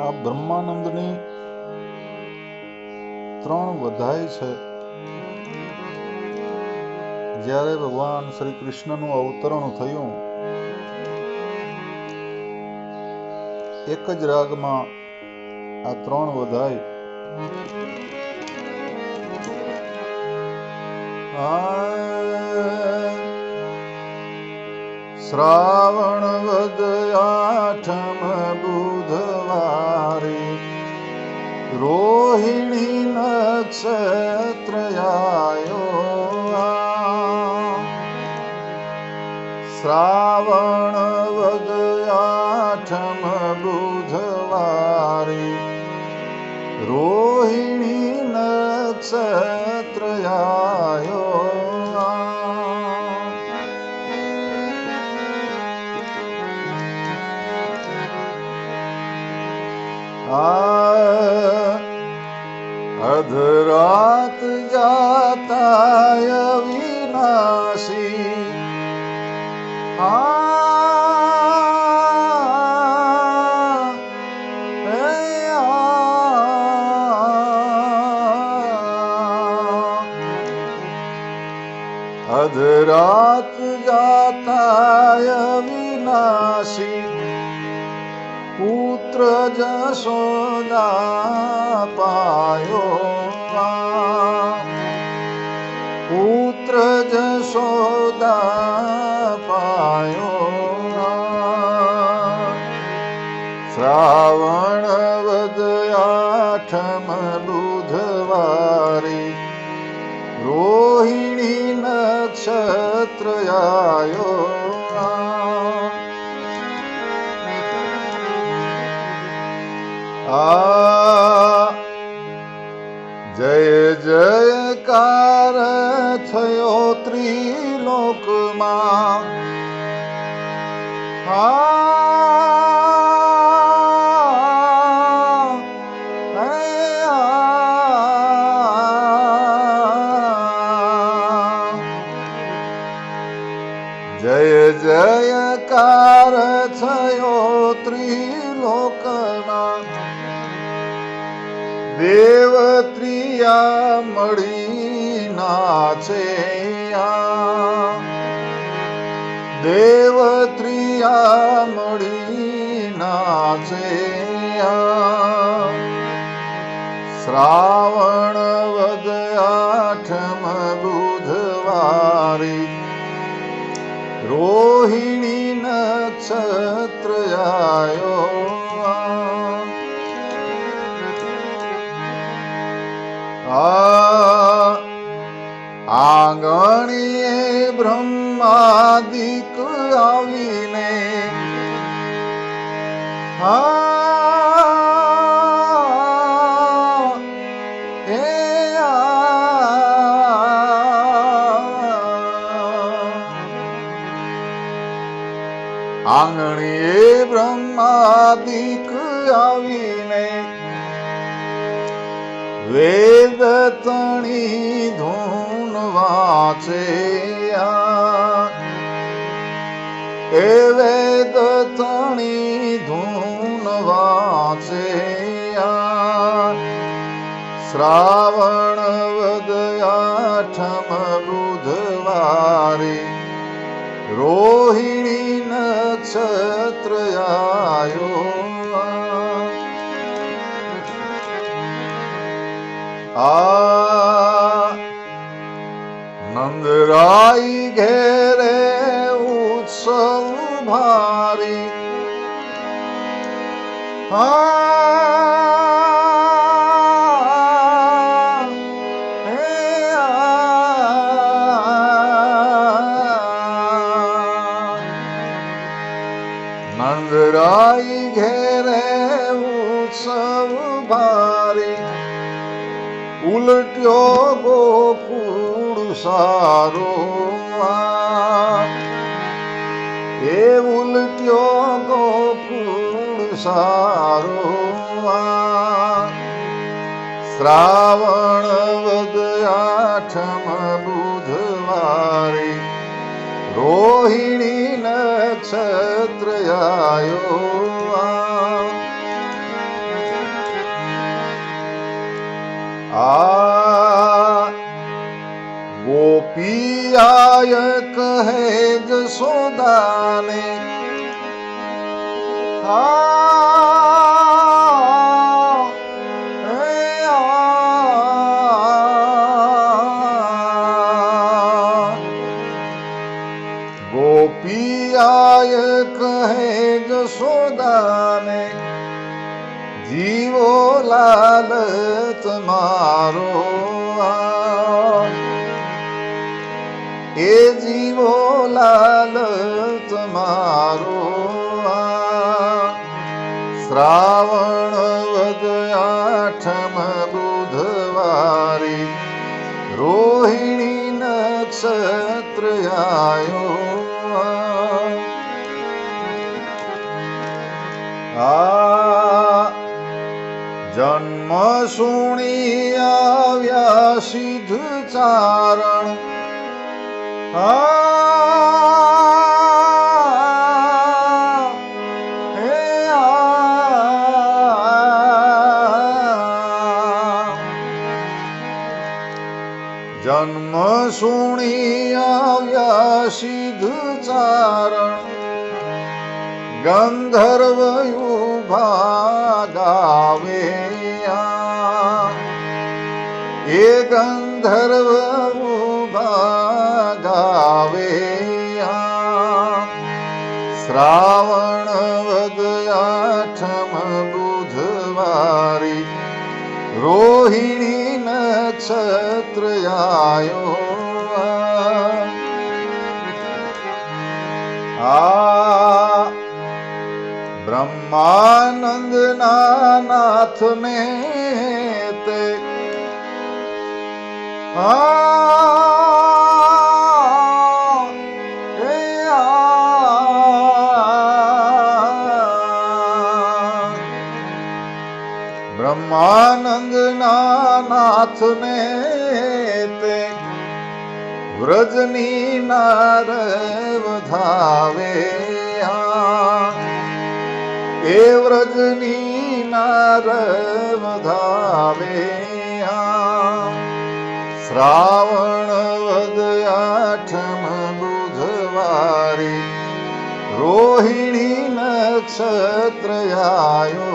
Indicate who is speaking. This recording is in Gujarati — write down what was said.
Speaker 1: આ બ્રહ્માનંદની ત્રણ વધાય છે. જ્યારે ભગવાન શ્રી કૃષ્ણનું અવતરણ થયું, એક જ રાગમાં આ ત્રણ વધાય શ્રાવણ વદ આઠમ રોહિણી નક્ષત્રયાયો શ્રાવણ વદ આઠમ બુધવારે રોહિણી નક્ષત્રયાયો આ અધરાત જાતાય વિનાશી. આ અધરાત જાતાય વિનાશી. પુત્ર જશોદા પાયો પુત્ર જશોદા પાયો શ્રાવણ વદ આઠમ બુધવારી રોહિણી નક્ષત્ર આ જય જયકાર થયો ત્રિલોકમાં. હે જય જયકાર થયો ત્રિલોકમાં. દેવત્રિયા મળી નાચે દેવત્રિયા મળી નાચે શ્રાવણ વદ આઠમ બુધવારી રોહિણી નક્ષત્ર આયો આંગણીએ બ્રહ્માદિક આવીને આ. આંગણીએ બ્રહ્માદિક આવીને વેદ તણી ધૂન વાંચે એ વેદ તણી ધૂન વાંચે શ્રાવણ વદ આઠમ બુધવારી રોહિણી નક્ષત્ર આયો. આ નંદરાઈ ઘેરે ઉત્સવ ભારી આ નંદરાઈ ઘેરે ઉત્સવ ભારી ઉલટ્યો ગોકુળ સારો એ ઉલટ્યો ગોકુળ સારો શ્રાવણ વદ આઠમ બુધવારી રોહિણી નક્ષત્ર આયો આ ગોપીયાય કહે જસોદાને હા ગોપિયાય કહે જસોદાને જીવો લાલ તમારો એ જીવો લાલ તમારો શ્રાવણ વદ આઠમ બુધવારી રોહિણી નક્ષત્ર આયો. જન્મ સુણી આવ્યા સિદ્ધ ચારણ આ હે આ જન્મ સુણી આવ્યા સિદ્ધ ચારણ ગંધર્વ યુભા ગાવે આ. એ ગંધર્વ ગાવે. શ્રાવણ વદ આઠમ બુધવારી રોહિણી નક્ષત્ર આયો આ બ્રહ્માનંદ ના બ્રહ્માનંદ ના નાથ ને તે વ્રજની નાર વધાવે. એ વ્રજની નાર વધાવે. શ્રાવણ વદ આઠમ બુધવારી રોહિણી નક્ષત્ર આયો